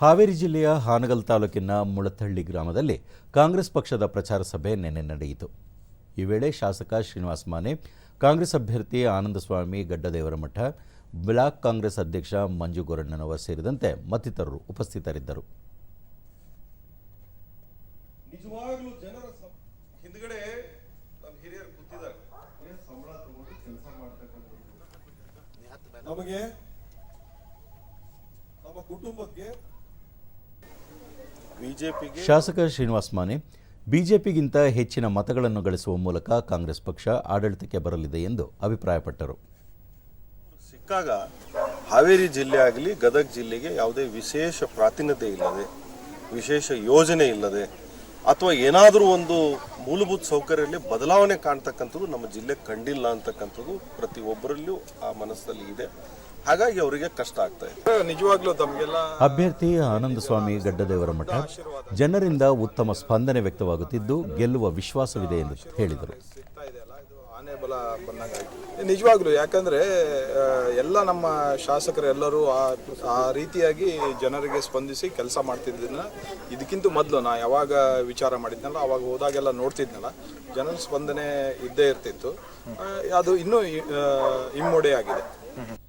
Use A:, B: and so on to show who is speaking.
A: ಹಾವೇರಿ ಜಿಲ್ಲೆಯ ಹಾನಗಲ್ ತಾಲೂಕಿನ ಮುಳತಳ್ಳಿ ಗ್ರಾಮದಲ್ಲಿ ಕಾಂಗ್ರೆಸ್ ಪಕ್ಷದ ಪ್ರಚಾರ ಸಭೆ ನಿನ್ನೆ ನಡೆಯಿತು. ಈ ವೇಳೆ ಶಾಸಕ ಶ್ರೀನಿವಾಸ್ ಮಾನೆ ಕಾಂಗ್ರೆಸ್ ಅಭ್ಯರ್ಥಿ ಆನಂದಸ್ವಾಮಿ ಗಡ್ಡದೇವರಮಠ ಬ್ಲಾಕ್ ಕಾಂಗ್ರೆಸ್ ಅಧ್ಯಕ್ಷ ಮಂಜು ಗೊರಣ್ಣನವರ್ ಸೇರಿದಂತೆ ಮತ್ತಿತರರು ಉಪಸ್ಥಿತರಿದ್ದರು.
B: ನಮಗೆ ನಮ್ಮ ಹಿರಿಯರು
A: ಶಾಸಕ ಶ್ರೀನಿವಾಸ್ ಮಾನೆ ಬಿಜೆಪಿಗಿಂತ ಹೆಚ್ಚಿನ ಮತಗಳನ್ನು ಗಳಿಸುವ ಮೂಲಕ ಕಾಂಗ್ರೆಸ್ ಪಕ್ಷ ಆಡಳಿತಕ್ಕೆ ಬರಲಿದೆ ಎಂದು ಅಭಿಪ್ರಾಯಪಟ್ಟರು.
B: ಸಿಕ್ಕಾಗ ಹಾವೇರಿ ಜಿಲ್ಲೆ ಆಗಲಿ ಗದಗ ಜಿಲ್ಲೆಗೆ ಯಾವುದೇ ವಿಶೇಷ ಪ್ರಾತಿನಿಧ್ಯ ಇಲ್ಲದೆ ವಿಶೇಷ ಯೋಜನೆ ಇಲ್ಲದೆ ಅಥವಾ ಏನಾದರೂ ಒಂದು ಮೂಲಭೂತ ಸೌಕರ್ಯದಲ್ಲಿ ಬದಲಾವಣೆ ಕಾಣ್ತಕ್ಕಂಥದ್ದು ನಮ್ಮ ಜಿಲ್ಲೆ ಕಂಡಿಲ್ಲ ಅಂತಕ್ಕಂಥದ್ದು ಪ್ರತಿಯೊಬ್ಬರಲ್ಲೂ ಆ ಮನಸ್ಸಲ್ಲಿ ಇದೆ. ಹಾಗಾಗಿ ಅವರಿಗೆ ಕಷ್ಟ ಆಗ್ತಾ ಇದೆ.
C: ನಿಜವಾಗ್ಲೂ ತಮಗೆಲ್ಲ
A: ಅಭ್ಯರ್ಥಿ ಆನಂದ ಸ್ವಾಮಿ ಗಡ್ಡದೇವರ ಮಠ ಜನರಿಂದ ಉತ್ತಮ ಸ್ಪಂದನೆ ವ್ಯಕ್ತವಾಗುತ್ತಿದ್ದು ಗೆಲ್ಲುವ ವಿಶ್ವಾಸವಿದೆ ಎಂದು ಹೇಳಿದರು.
C: ನಿಜವಾಗ್ಲೂ ಯಾಕಂದ್ರೆ ಎಲ್ಲ ನಮ್ಮ ಶಾಸಕರೆಲ್ಲರೂ ಆ ಆ ರೀತಿಯಾಗಿ ಜನರಿಗೆ ಸ್ಪಂದಿಸಿ ಕೆಲಸ ಮಾಡ್ತಿದ್ದನ್ನ ಇದಕ್ಕಿಂತ ಮೊದಲು ನಾ ಯಾವಾಗ ವಿಚಾರ ಮಾಡಿದ್ನಲ್ಲ ಅವಾಗ ಹೋದಾಗೆಲ್ಲ ನೋಡ್ತಿದ್ನಲ್ಲ ಜನರ ಸ್ಪಂದನೆ ಇದ್ದೇ ಇರ್ತಿತ್ತು. ಅದು ಇನ್ನೂ ಇಮ್ಮೊಡೆಯಾಗಿದೆ ಆಗಿದೆ